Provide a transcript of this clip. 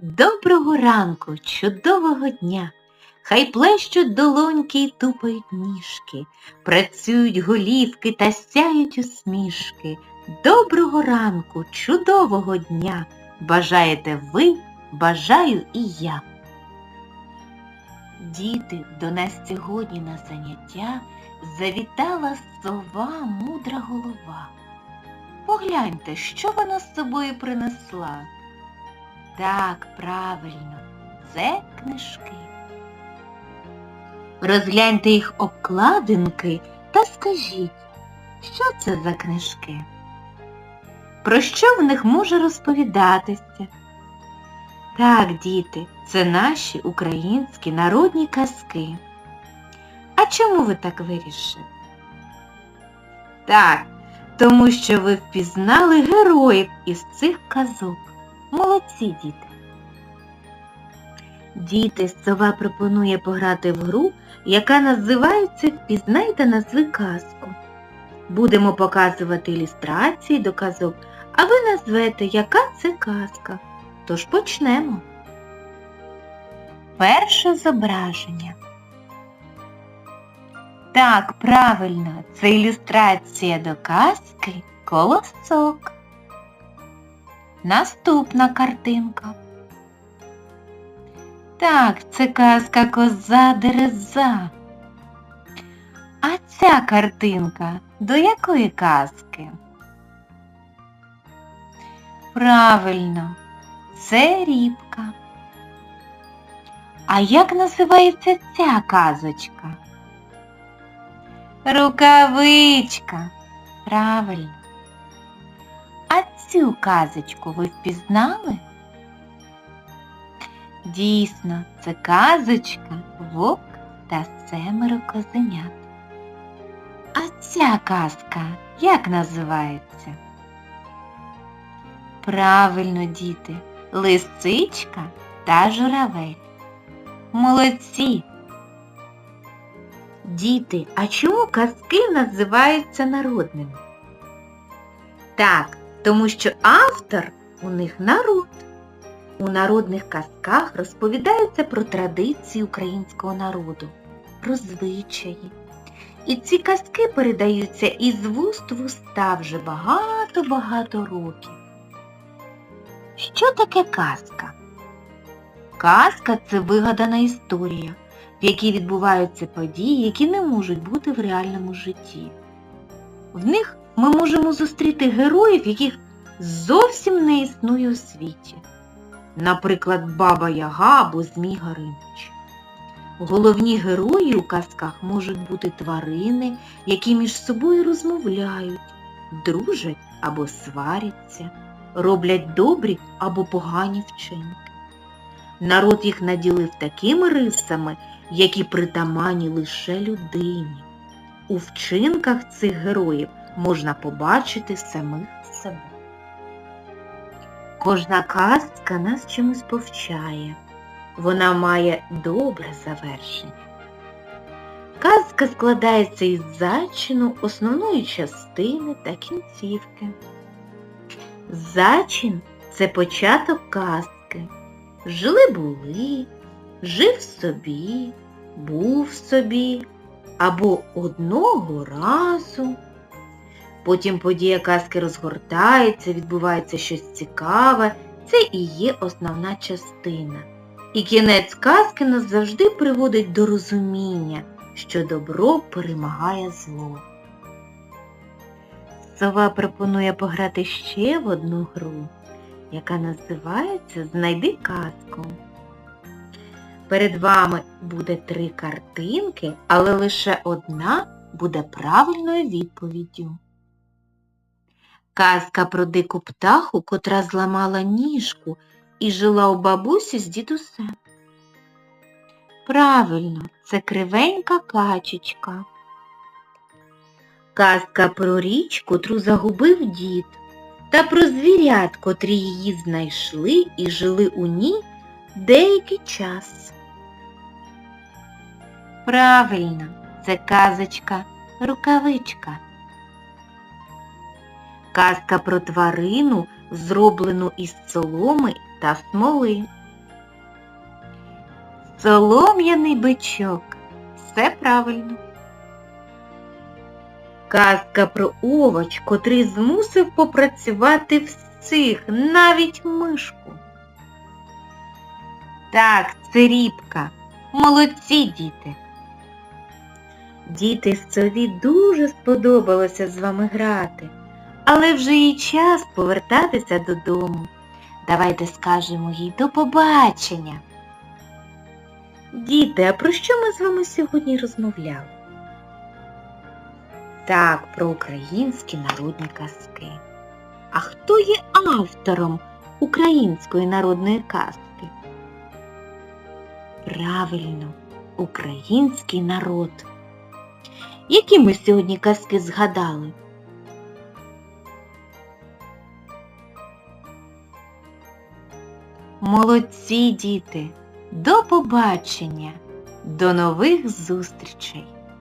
Доброго ранку, чудового дня! Хай плещуть долоньки й тупають ніжки, працюють голівки та сяють усмішки. Доброго ранку, чудового дня! Бажаєте ви, бажаю і я. Діти, до нас сьогодні на заняття завітала сова мудра голова. Погляньте, що вона з собою принесла. Так, правильно, це книжки. Розгляньте їх обкладинки та скажіть, що це за книжки? Про що в них може розповідатися? Так, діти, це наші українські народні казки. А чому ви так вирішили? Так, тому що ви впізнали героїв із цих казок. Молодці, діти. Діти, сова пропонує пограти в гру, яка називається Впізнай та назви казку. Будемо показувати ілюстрації до казок, а ви назвете, яка це казка. Тож почнемо. Перше зображення. Так, правильно, це ілюстрація до казки Колосок. Наступна картинка. Так, це казка коза дереза. А ця картинка до якої казки? Правильно, це рібка. А як називається ця казочка? Рукавичка. Правильно. Цю казочку ви впізнали? Дійсно, це казочка Вовк та семеро козенят. А ця казка як називається? Правильно, діти, лисичка та журавель. Молодці! Діти, а чому казки називаються народними? Так, тому що автор у них народ. У народних казках розповідається про традиції українського народу, про звичаї. І ці казки передаються із вуст в уста вже багато-багато років. Що таке казка? Казка це вигадана історія, в якій відбуваються події, які не можуть бути в реальному житті. В них ми можемо зустріти героїв, яких зовсім не існує у світі. Наприклад, Баба Яга або Змій Горинич. Головні герої у казках можуть бути тварини, які між собою розмовляють, дружать або сваряться, роблять добрі або погані вчинки. Народ їх наділив такими рисами, які притаманні лише людині. У вчинках цих героїв можна побачити самих себе. Кожна казка нас чимось повчає. Вона має добре завершення. Казка складається із зачину основної частини та кінцівки. Зачин це початок казки. Жили-були, жив собі, був собі або одного разу. Потім подія казки розгортається, відбувається щось цікаве. Це і є основна частина. І кінець казки нас завжди приводить до розуміння, що добро перемагає зло. Сова пропонує пограти ще в одну гру, яка називається Знайди казку. Перед вами буде три картинки, але лише одна буде правильною відповіддю. Казка про дику птаху, котра зламала ніжку і жила у бабусі з дідусем. Правильно, це кривенька качечка. Казка про річ, котру загубив дід, та про звірят, котрі її знайшли і жили у ній деякий час. Правильно, це казочка рукавичка. Казка про тварину, зроблену із соломи та смоли. Солом'яний бичок. Все правильно. Казка про овоч, котрий змусив попрацювати всіх, навіть мишку. Так, це рібка. Молодці, діти. Діти сові дуже сподобалося з вами грати, але вже і час повертатися додому. Давайте скажемо їй до побачення. Діти, а про що ми з вами сьогодні розмовляли? Так, про українські народні казки. А хто є автором української народної казки? Правильно, український народ. Які ми сьогодні казки згадали? Молодці діти! До побачення! До нових зустрічей!